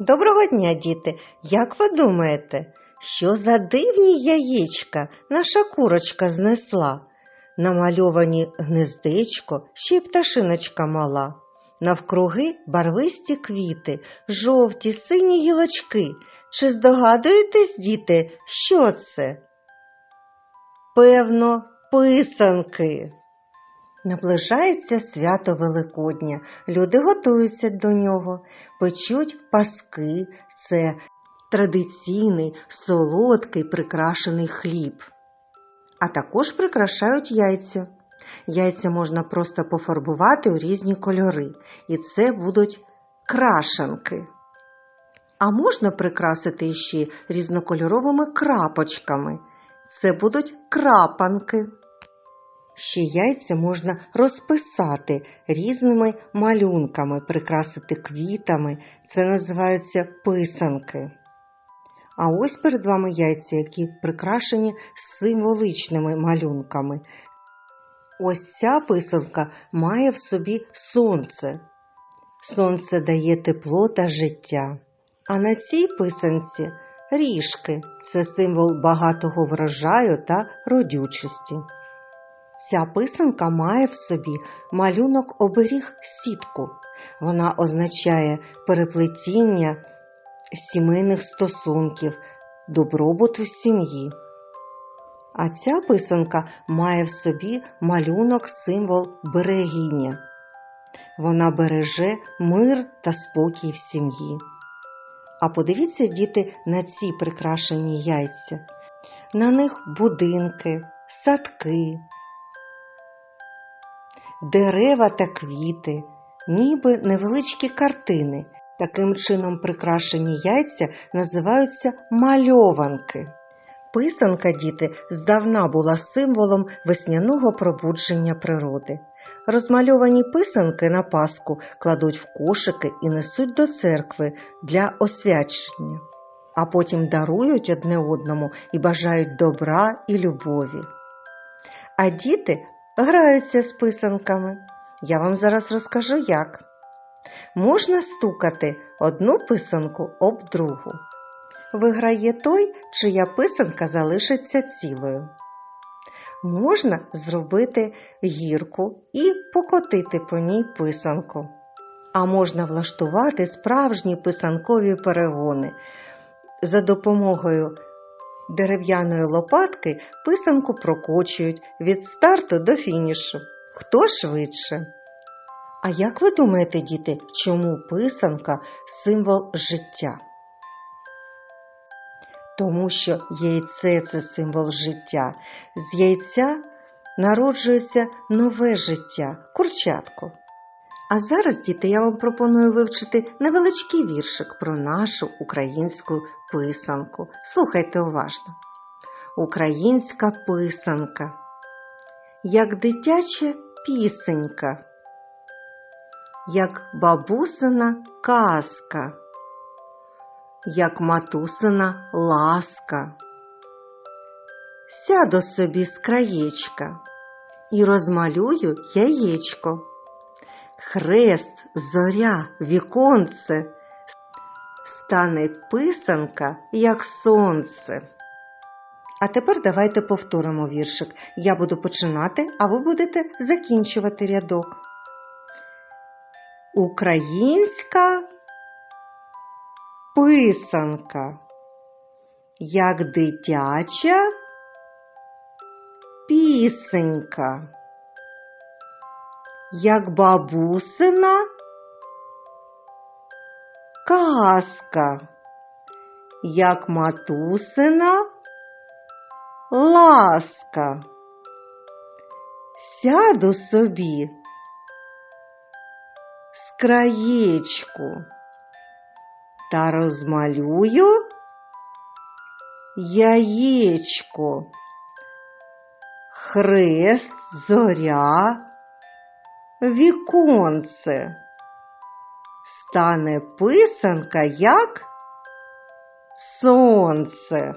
Доброго дня, діти! Як ви думаєте, що за дивні яєчка наша курочка знесла? Намальовані гнездечко, ще й пташиночка мала. Навкруги барвисті квіти, жовті, сині гілочки. Чи здогадуєтесь, діти, що це? Певно, писанки. Наближається свято Великодня. Люди готуються до нього, печуть паски, це традиційний солодкий прикрашений хліб. А також прикрашають яйця. Яйця можна просто пофарбувати у різні кольори, і це будуть крашанки. А можна прикрасити ще різнокольоровими крапочками. Це будуть крапанки. Ще яйця можна розписати різними малюнками, прикрасити квітами. Це називаються писанки. А ось перед вами яйця, які прикрашені символичними малюнками. Ось ця писанка має в собі сонце. Сонце дає тепло та життя. А на цій писанці ріжки це символ багатого врожаю та родючості. Ця писанка має в собі малюнок оберіг сітку. Вона означає переплетіння сімейних стосунків, добробут у сім'ї. А ця писанка має в собі малюнок символ берегіння. Вона береже мир та спокій в сім'ї. А подивіться, діти, на ці прикрашені яйця. На них будинки, садки, дерева та квіти, ніби невеличкі картини. Таким чином прикрашені яйця називаються мальованки. Писанка, діти, здавна була символом весняного пробудження природи. Розмальовані писанки на Пасху кладуть в кошики і несуть до церкви для освячення, а потім дарують одне одному і бажають добра і любові. А діти граються з писанками. Я вам зараз розкажу як. Можна стукати одну писанку об другу. Виграє той, чия писанка залишиться цілою. Можна зробити гірку і покотити по ній писанку. А можна влаштувати справжні писанкові перегони. За допомогою дерев'яної лопатки писанку прокочують від старту до фінішу. Хто швидше? А як ви думаєте, діти, чому писанка символ життя? Тому що яйце це символ життя. З яйця народжується нове життя, курчатко. А зараз, діти, я вам пропоную вивчити невеличкий віршик про нашу українську писанку. Слухайте уважно. Українська писанка, як дитяча пісенька, як бабусина казка як матусина ласка. Сяду собі з краєчка і розмалюю яєчко. Хрест, зоря, віконце, стане писанка, як сонце. А тепер давайте повторимо віршик. Я буду починати, а ви будете закінчувати рядок. Українська писанка, як дитяча пісенька, як бабусина? Казка, як матусина? Ласка. Сяду собі з краєчку та розмалюю яєчко, хрест, зоря, віконце. Стане писанка, як сонце.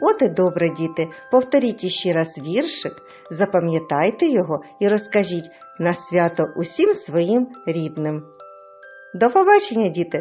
От і добре, діти, повторіть іще раз віршик, запам'ятайте його і розкажіть на свято усім своїм рідним. До побачення, діти!